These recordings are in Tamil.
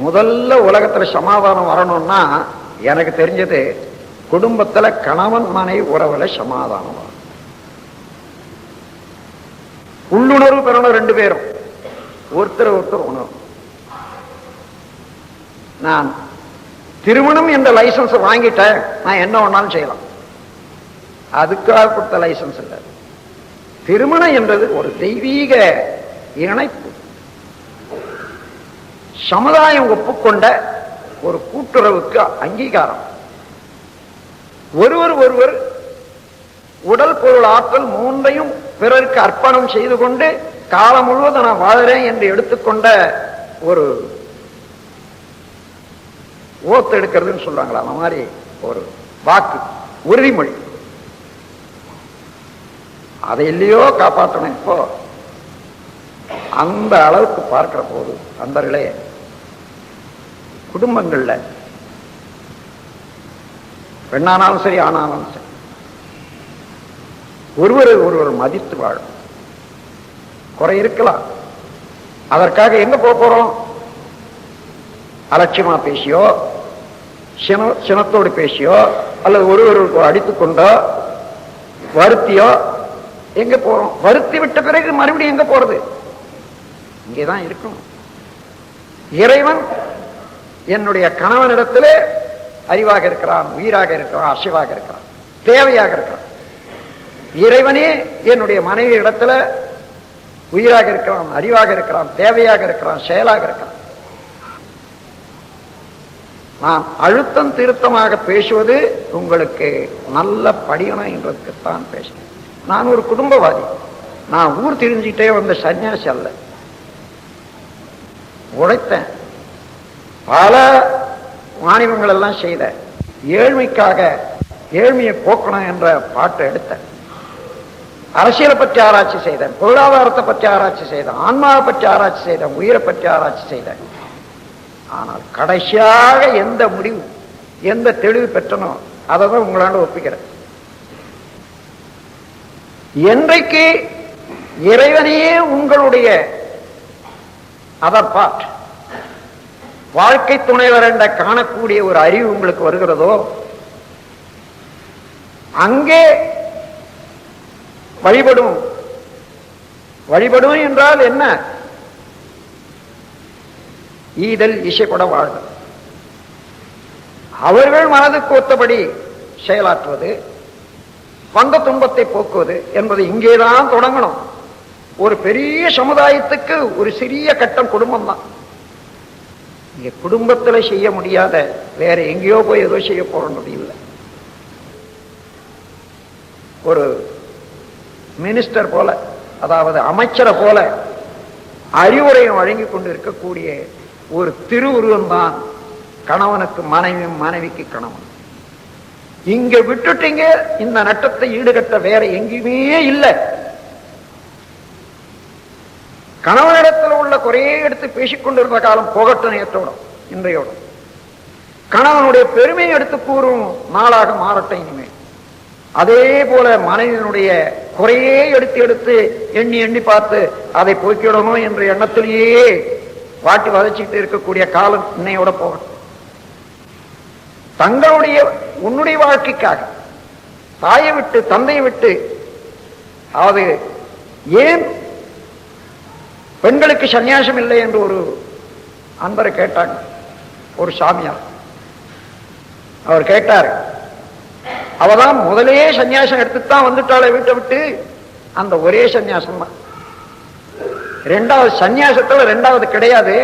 முதல்ல உலகத்துல சமாதானம் வரணும்னா எனக்கு தெரிஞ்சது குடும்பத்துல கணவன் மனைவி உறவுல சமாதானம் வரும். உள்ளுணர்வு பெறணும் ரெண்டு பேரும். ஒருத்தர் ஒருத்தர் உணர்வு நான் திருமணம் என்ற லைசன்ஸ் வாங்கிட்டேன். நான் என்ன வேணாலும் செய்யலாம். அதுக்காக கொடுத்த லைசன்ஸ் இல்லை. திருமணம் என்றது ஒரு தெய்வீக இணைப்பு. சமுதாயம் ஒப்புக்கொண்ட ஒரு கூட்டுறவுக்கு அங்கீகாரம். ஒருவர் ஒருவர் உடல் பொருள் ஆற்றல் மூன்றையும் பிறருக்கு அர்ப்பணம் செய்து கொண்டு காலம் முழுவதும் நான் வாழறேன் என்று எடுத்துக்கொண்ட ஒரு ஓத்து எடுக்கிறதுன்னு சொல்றாங்களா? அந்த மாதிரி ஒரு வாக்கு உறுதிமொழி. அதை இல்லையோ காப்பாற்றணும் இப்போ. அந்த அளவுக்கு பார்க்கிற போது அன்பர்களே குடும்பங்கள்ல. பெண்ணானாலும் சரி ஆனாலும் சரி. ஒருவரை ஒருவர் மதித்து வாழும். குறை இருக்கலாம். அதற்காக எங்க போக போறோம்? அலட்சியமா பேசியோ சின சினத்தோடு பேசியோ அல்லது ஒருவருக்கு அடித்துக் கொண்டோ வருத்தியோ எங்க போறோம்? வருத்தி விட்ட பிறகு மறுபடியும் எங்க போறது? இங்கேதான் இருக்கும் இறைவன் என்னுடைய கணவனிடத்திலே அறிவாக இருக்கிறான் உயிராக இருக்கிறான் அசைவாக இருக்கிறான் தேவையாக இருக்கிறான். இறைவனே என்னுடைய மனைவி இடத்துல உயிராக இருக்கிறான் அறிவாக இருக்கிறான் தேவையாக இருக்கிறான் செயலாக இருக்கிறான். நான் அழுத்தம் திருத்தமாக பேசுவது உங்களுக்கு நல்ல படியணும் என்றதுக்குத்தான் பேசுறேன் நான் ஒரு குடும்பவாதி. நான் ஊர் தெரிஞ்சுக்கிட்டே வந்த சன்னியாசி அல்ல. உழைத்தேன் பல வாணிபங்கள் எல்லாம் செய்த ஏழ்மைக்காக ஏழ்மையை போக்கணும் என்ற பாட்டை எடுத்தேன். அரசியலை பற்றி ஆராய்ச்சி செய்தேன் பொருளாதாரத்தை பற்றி ஆராய்ச்சி செய்தேன் ஆன்மாவை பற்றி ஆராய்ச்சி செய்தேன் உயிரை பற்றி ஆராய்ச்சி செய்தேன். ஆனால் கடைசியாக எந்த முடிவு எந்த தெளிவு பெற்றனோ அதை தான் உங்களாண்ட ஒப்பிக்கிறேன். என்றைக்கு இறைவனையே உங்களுடைய அதர் பார்ட் வாழ்க்கை துணைவர் என்ற காணக்கூடிய ஒரு அறிவு உங்களுக்கு வருகிறதோ அங்கே வழிபடும். வழிபடும் என்றால் என்ன? ஈதல் இசைப்பட வாழ்தல் அவர்கள் மனதுக்கு ஒத்தபடி செயலாற்றுவது வந்த துன்பத்தை போக்குவது என்பது இங்கேதான் தொடங்கணும். ஒரு பெரிய சமுதாயத்துக்கு ஒரு சிறிய கட்டம் குடும்பம் தான் இங்க குடும்பத்துல செய்ய முடியாத வேற எங்கேயோ போய் ஏதோ செய்ய போறது இல்லை ஒரு மினிஸ்டர் போல அதாவது அமைச்சரை போல அறிவுரையும் வழங்கி கொண்டு இருக்கக்கூடிய ஒரு திருவுருவம் தான் கணவனுக்கு மனைவி மனைவிக்கு கணவன். இங்க விட்டுட்டீங்க இந்த நட்டத்தை ஈடுகட்ட வேற எங்கேயுமே இல்லை. கணவனிடத்தில் உள்ள குறையே எடுத்து பேசிக்கொண்டிருந்த காலம் போகட்டும் நேற்றோடும் இன்றையோடும். கணவனுடைய பெருமையை எடுத்து கூறும் நாளாக மாறட்டும் இனிமே அதே போல மனைவியினுடைய குறையே எடுத்து எடுத்து எண்ணி எண்ணி பார்த்து அதை போக்கிடணும் என்ற எண்ணத்திலேயே வாட்டி வதச்சிட்டு இருக்கக்கூடிய காலம் இன்னையோட போகட்டும். தங்களுடைய உன்னுடைய வாழ்க்கைக்காக தாயை விட்டு தந்தையை விட்டு அது ஏன் பெண்களுக்கு சன்னியாசம் இல்லை என்று ஒரு அன்பரை கேட்டாங்க. ஒரு சாமியார். அவர் கேட்டார் அவதான் முதலே சந்நியாசம் எடுத்துத்தான் வந்துட்டாளே வீட்டை விட்டு. அந்த ஒரே சன்னியாசம் தான் ரெண்டாவது சந்நியாசத்துல ரெண்டாவது கிடையாது.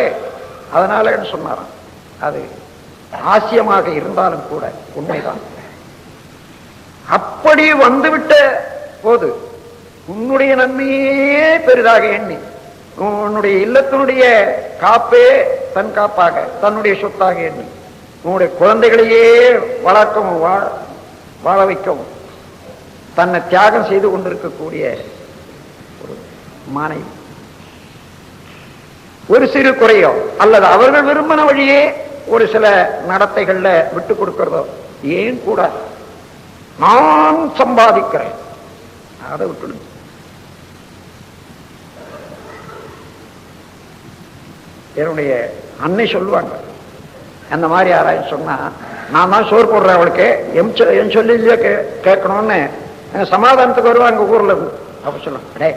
அதனால சொன்னாராம்? அது ஆசியமாக இருந்தாலும் கூட உண்மைதான். அப்படி வந்துவிட்ட போது உன்னுடைய நன்மையே பெரிதாக எண்ணி உன்னுடைய இல்லத்தினுடைய காப்பே தன் காப்பாக தன்னுடைய சொத்தாக எண்ணி. உன்னுடைய குழந்தைகளையே வளர்க்கவும் வாழ வாழ வைக்கவும். தன்னை தியாகம் செய்து கொண்டிருக்கக்கூடிய ஒரு மனைவி ஒரு சிறு குறையோ அல்லது அவர்கள் விரும்பின வழியே ஒரு சில நடத்தைகள்ல விட்டு கொடுக்கிறதோ ஏன் கூட நான் சம்பாதிக்கிறேன். அதை விட்டுடுங்க. என்னுடைய அன்னை சொல்லுவாங்க. அந்த மாதிரி யாராவது சொன்னா நான் தான் சோறு போடுறேன் அவளுக்கு. எம் என் சொல்லி இல்லையோ கே கேட்கணும்னு சமாதானத்துக்கு வருவாங்க ஊர்ல. இருந்து அப்ப சொல்லுவாங்க அடே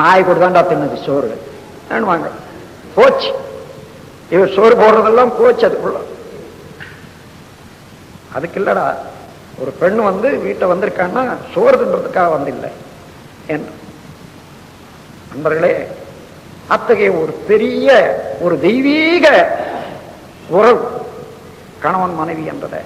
நாய் கூட தான்டா தின்னது சோறு. வாங்க போச்சு. இவர் சோறு போடுறதெல்லாம் போச்சு அதுக்குள்ள. அதுக்கு இல்லடா ஒரு பெண் வந்து வீட்டை வந்திருக்கான்னா சோறு தின்றதுக்காக வந்தில்லை என்று. நண்பர்களே அத்தகைய ஒரு பெரிய ஒரு தெய்வீக உறவு. கணவன் மனைவி என்றதை.